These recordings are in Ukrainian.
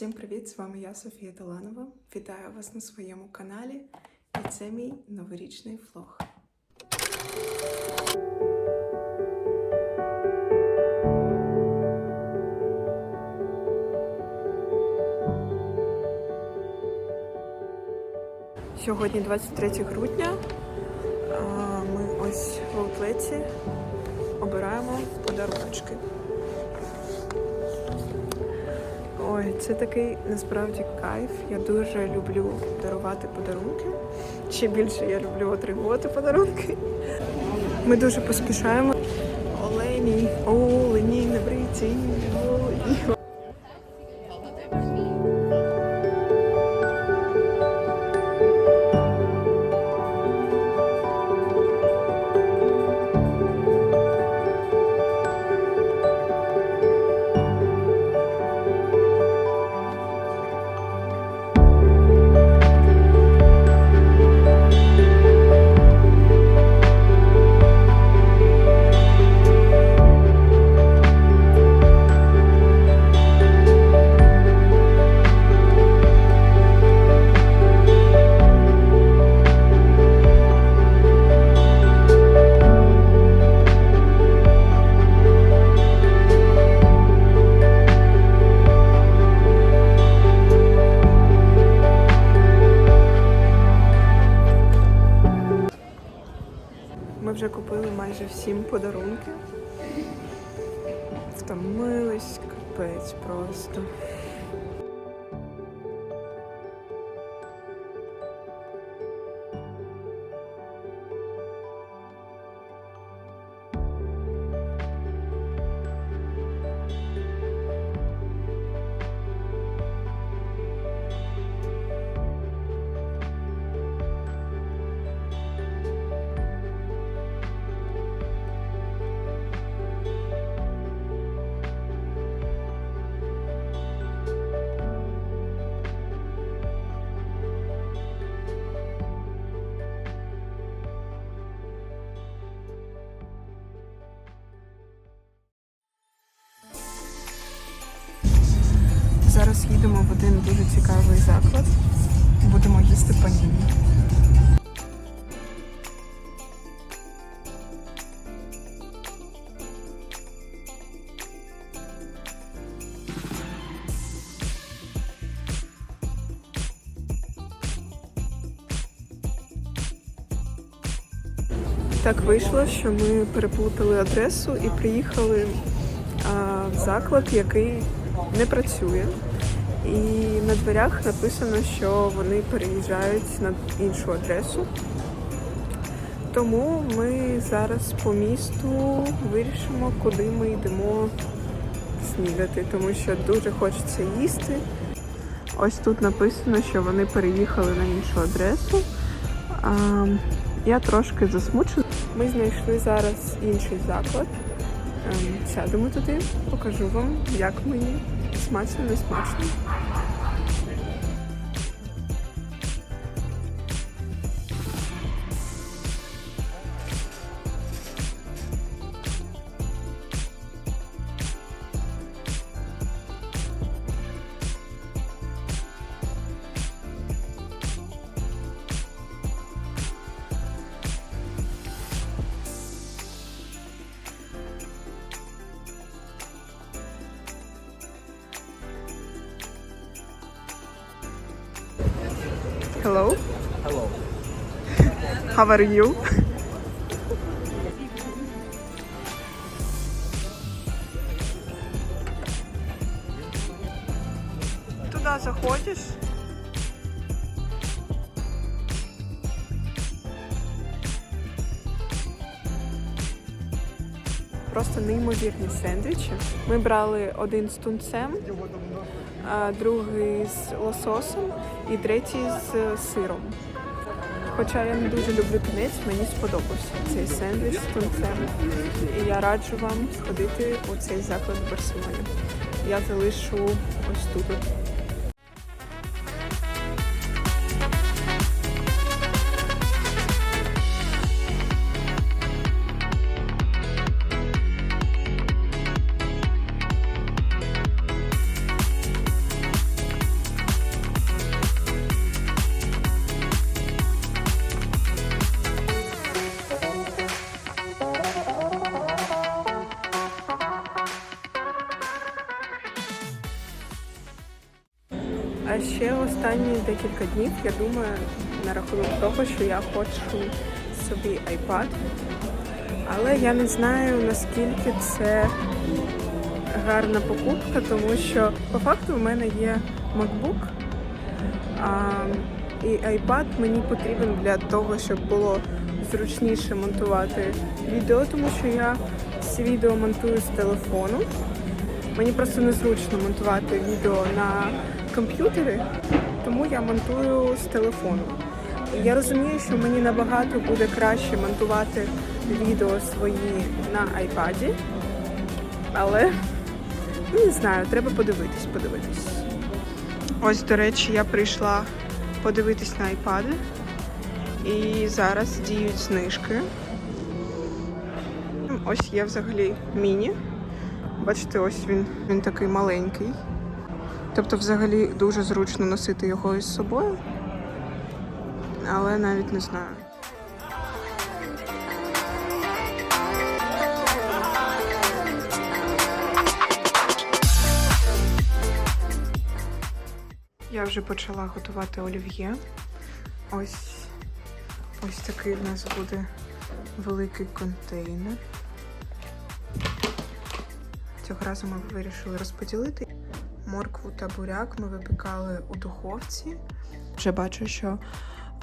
Всім привіт! З вами я, Софія Таланова. Вітаю вас на своєму каналі. І це мій новорічний влог. Сьогодні 23 грудня. Ми ось в аутлеті обираємо подарунки. Ой, це такий насправді кайф. Я дуже люблю дарувати подарунки. Ще більше я люблю отримувати подарунки. Ми дуже поспішаємо. Олені, олені, не бриті, олені. Втомились, капець просто. Цікавий заклад. Будемо їсти паніні. Так вийшло, що ми переплутали адресу і приїхали а, в заклад, який не працює. І на дверях написано, що вони переїжджають на іншу адресу. Тому ми зараз по місту вирішимо, куди ми йдемо снідати, тому що дуже хочеться їсти. Ось тут написано, що вони переїхали на іншу адресу. А, я трошки засмучена. Ми знайшли зараз інший заклад. Ем, Сядемо туди, покажу вам, як мені смачно, не смачно. Hello, Hello. how are you? Туда заходиш? Просто неймовірні сендвічі. Ми брали один з тунцем, другий з лососом і третій з сиром. Хоча я не дуже люблю кінець, мені сподобався цей сендвіч з тунцем. І я раджу вам сходити у цей заклад в Барселоні. Я залишу ось тут. Ще останні декілька днів я думаю на рахунок того, що я хочу собі iPad. Але я не знаю наскільки це гарна покупка, тому що по факту в мене є MacBook, а, і iPad мені потрібен для того, щоб було зручніше монтувати відео, тому що я всі відео монтую з телефону. Мені просто незручно монтувати відео на комп'ютері, тому я монтую з телефону. Я розумію, що мені набагато буде краще монтувати відео свої на iPad, але ну, не знаю, треба подивитись, подивитись. Ось, до речі, я прийшла подивитись на iPad. І зараз діють знижки. Ось є взагалі міні. Бачите, ось він, він такий маленький. Тобто, взагалі, дуже зручно носити його із собою. Але навіть не знаю. Я вже почала готувати олів'є. Ось ось такий в нас буде великий контейнер. Цього разу ми вирішили розподілити. Моркву та буряк ми випікали у духовці. Вже бачу, що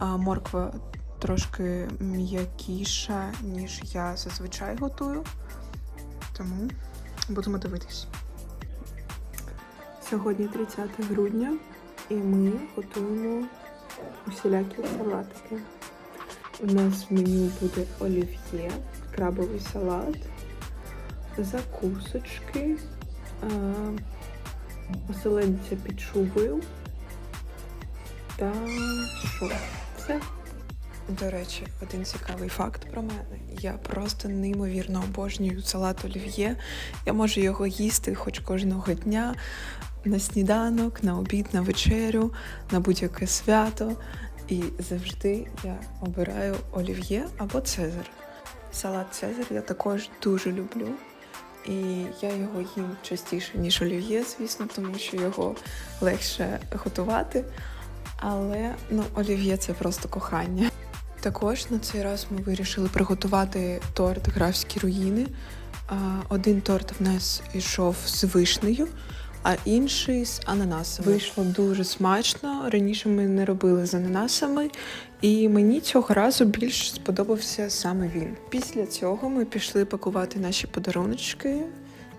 морква трошки м'якіша, ніж я зазвичай готую. Тому будемо дивитись. Сьогодні 30 грудня, і ми готуємо усілякі салатики. У нас в меню буде олів'є, крабовий салат, закусочки, а, оселедця під шубою та що? Все. До речі, один цікавий факт про мене. Я просто неймовірно обожнюю салат олів'є. Я можу його їсти хоч кожного дня на сніданок, на обід, на вечерю, на будь-яке свято. І завжди я обираю олів'є або Цезар. Салат Цезар я також дуже люблю. І я його їм частіше, ніж олів'є, звісно, тому що його легше готувати. Але ну, олів'є це просто кохання. Також на цей раз ми вирішили приготувати торт графські руїни. Один торт в нас йшов з вишнею, а інший з ананасами. Вийшло дуже смачно. Раніше ми не робили з ананасами, і мені цього разу більш сподобався саме він. Після цього ми пішли пакувати наші подаруночки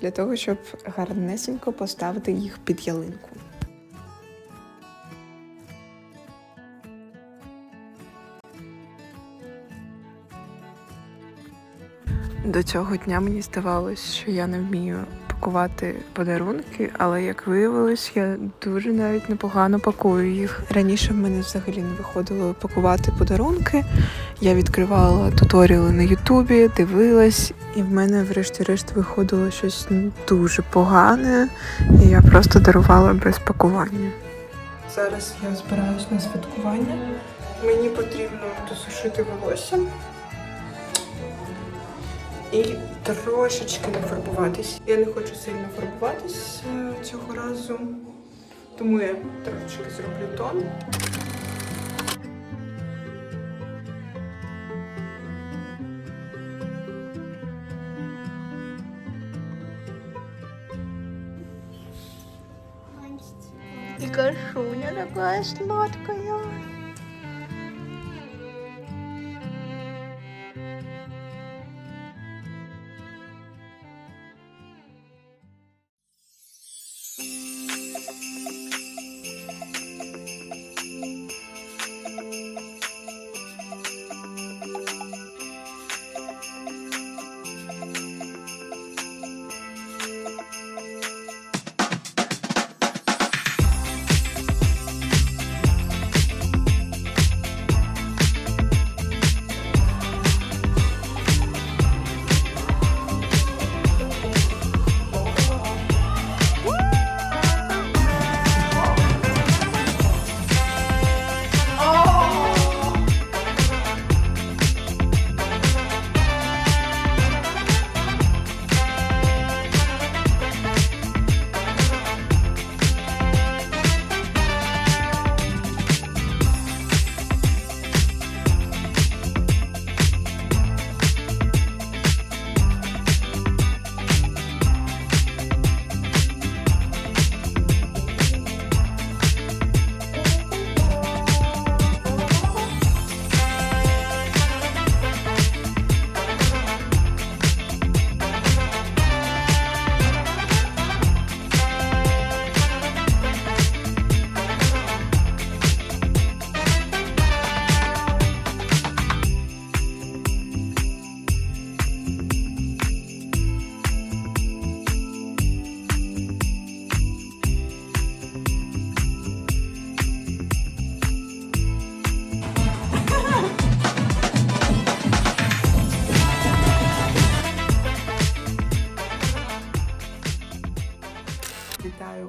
для того, щоб гарнесенько поставити їх під ялинку. До цього дня мені здавалось, що я не вмію пакувати подарунки, але як виявилось, я дуже навіть непогано пакую їх. Раніше в мене взагалі не виходило пакувати подарунки. Я відкривала туторіали на Ютубі, дивилась, і в мене, врешті-решт, виходило щось дуже погане, і я просто дарувала без пакування. Зараз я збираюсь на святкування. Мені потрібно досушити волосся і трошечки не фарбуватись. Я не хочу сильно фарбуватись е, цього разу, тому я трошечки зроблю тон. И кошуня такая сладкая.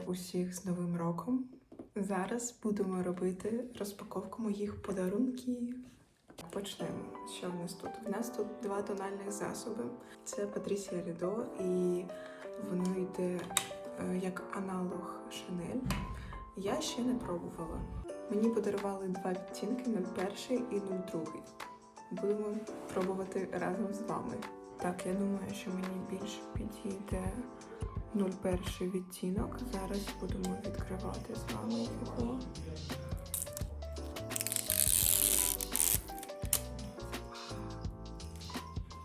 Всіх з Новим роком. Зараз будемо робити розпаковку моїх подарунків. Почнемо. Що в нас тут? В нас тут два тональних засоби. Це Патрісія Рідо, і воно йде е, як аналог Шанель. Я ще не пробувала. Мені подарували два відтінки 01 і 02. Будемо пробувати разом з вами. Так, я думаю, що мені більше підійде 01 відтінок. Зараз будемо відкривати з вами його.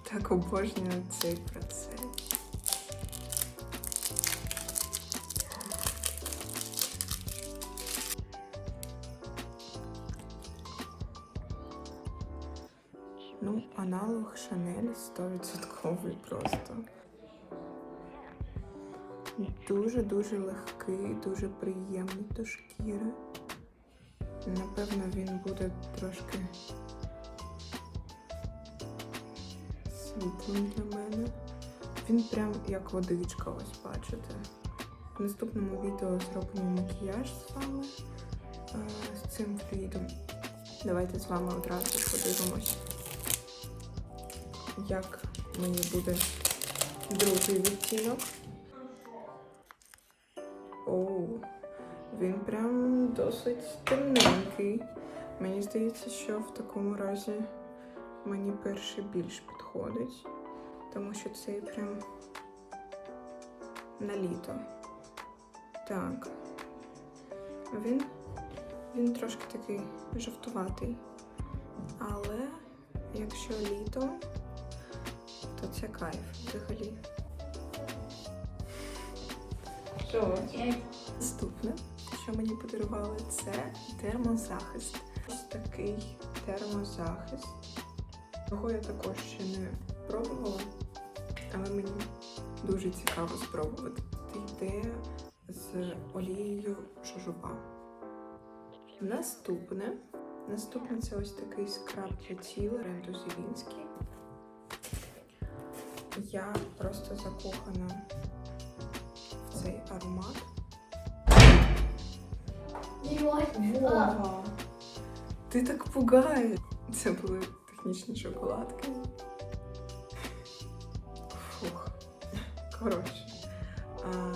Так обожнюю цей процес. Ну, аналог Шанель 100% просто. Дуже-дуже легкий, дуже приємний до шкіри. Напевно, він буде трошки світлим для мене. Він прям як водичка, ось бачите. В наступному відео зробимо макіяж з вами е, з цим флюїдом. Давайте з вами одразу подивимось, як мені буде другий відтінок. Він прям досить темненький. Мені здається, що в такому разі мені перший більш підходить, тому що цей прям на літо. Так. Він, він трошки такий жовтуватий. Але якщо літо, то це кайф взагалі. Що? Наступне, що мені подарували, це термозахист. Ось такий термозахист. Його я також ще не пробувала, але мені дуже цікаво спробувати. Йде з олією жожоба. Наступне. Наступне це ось такий скраб для тіла бренду Зілінський. Я просто закохана в цей аромат. Вова! Ти так пугаєш! Це були технічні шоколадки. Фух. Коротше. А,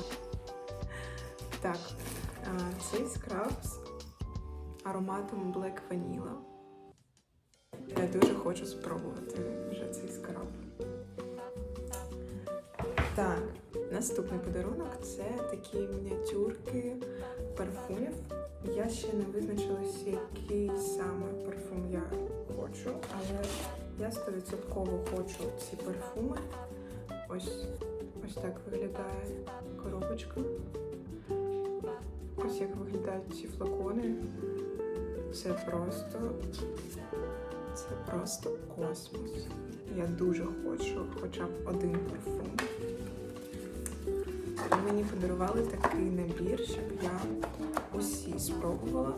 так, а, цей скраб з ароматом Black Vanilla. Я дуже хочу спробувати вже цей скраб. Так, наступний подарунок це такі мініатюрки парфумів. Я ще не визначилась, який саме парфум я хочу, але я 100% хочу ці парфуми. Ось, ось так виглядає коробочка. Ось як виглядають ці флакони. Це просто. Це просто космос. Я дуже хочу хоча б один парфум. Мені подарували такий набір, щоб я усі спробувала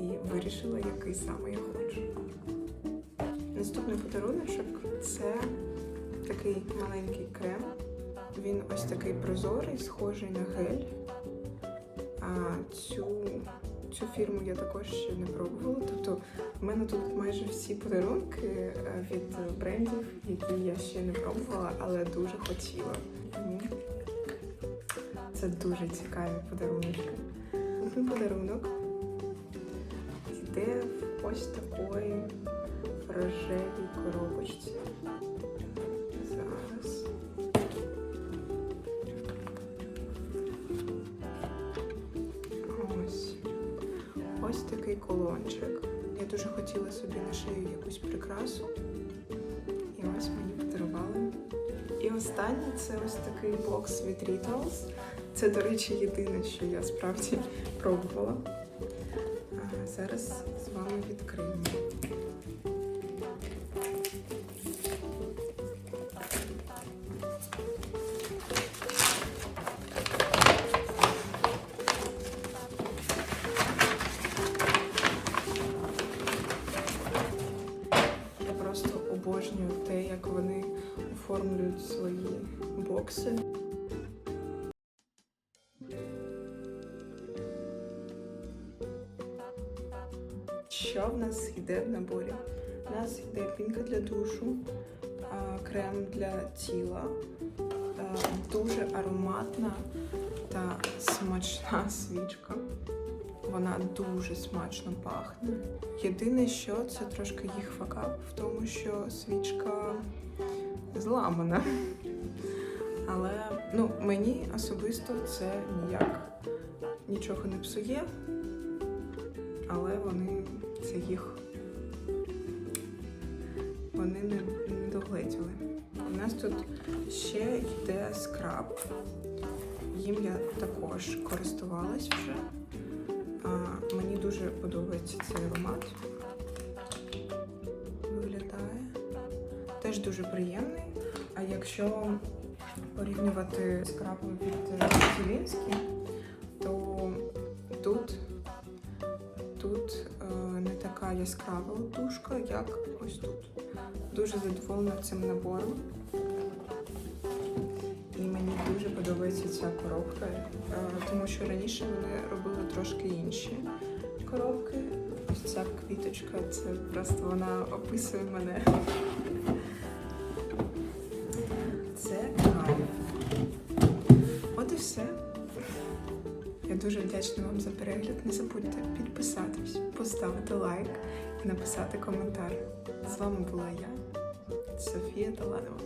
і вирішила, який саме я хочу. Наступний подаруночок це такий маленький крем. Він ось такий прозорий, схожий на гель. А цю, цю фірму я також ще не пробувала. Тобто в мене тут майже всі подарунки е, від брендів, які я ще не пробувала, але дуже хотіла. Це дуже цікаві подарунки. Один подарунок йде в ось такої рожевій коробочці. Хотіла собі на шию якусь прикрасу. І ось мені подарували. І останнє це ось такий бокс від Rituals. Це, до речі, єдине, що я справді пробувала. А зараз з вами відкриємо. обожнюю те, як вони оформлюють свої бокси. Що в нас йде в наборі? У нас йде пінка для душу, крем для тіла, дуже ароматна та смачна свічка. Вона дуже смачно пахне. Єдине, що це трошки їх факап в тому, що свічка зламана. Але ну, мені особисто це ніяк нічого не псує, але вони це їх вони не, не догледіли. У нас тут ще йде скраб. Їм я також користувалась вже. Мені дуже подобається цей аромат. Виглядає. Теж дуже приємний. А якщо порівнювати з крапом від Зелінський, то тут, тут е, не така яскрава тушка, як ось тут. Дуже задоволена цим набором. Подобається ця коробка, е, тому що раніше вони робили трошки інші коробки. Ось ця квіточка, це просто вона описує мене. Це кайф. От і все. Я дуже вдячна вам за перегляд. Не забудьте підписатись, поставити лайк і написати коментар. З вами була я, Софія Таланова.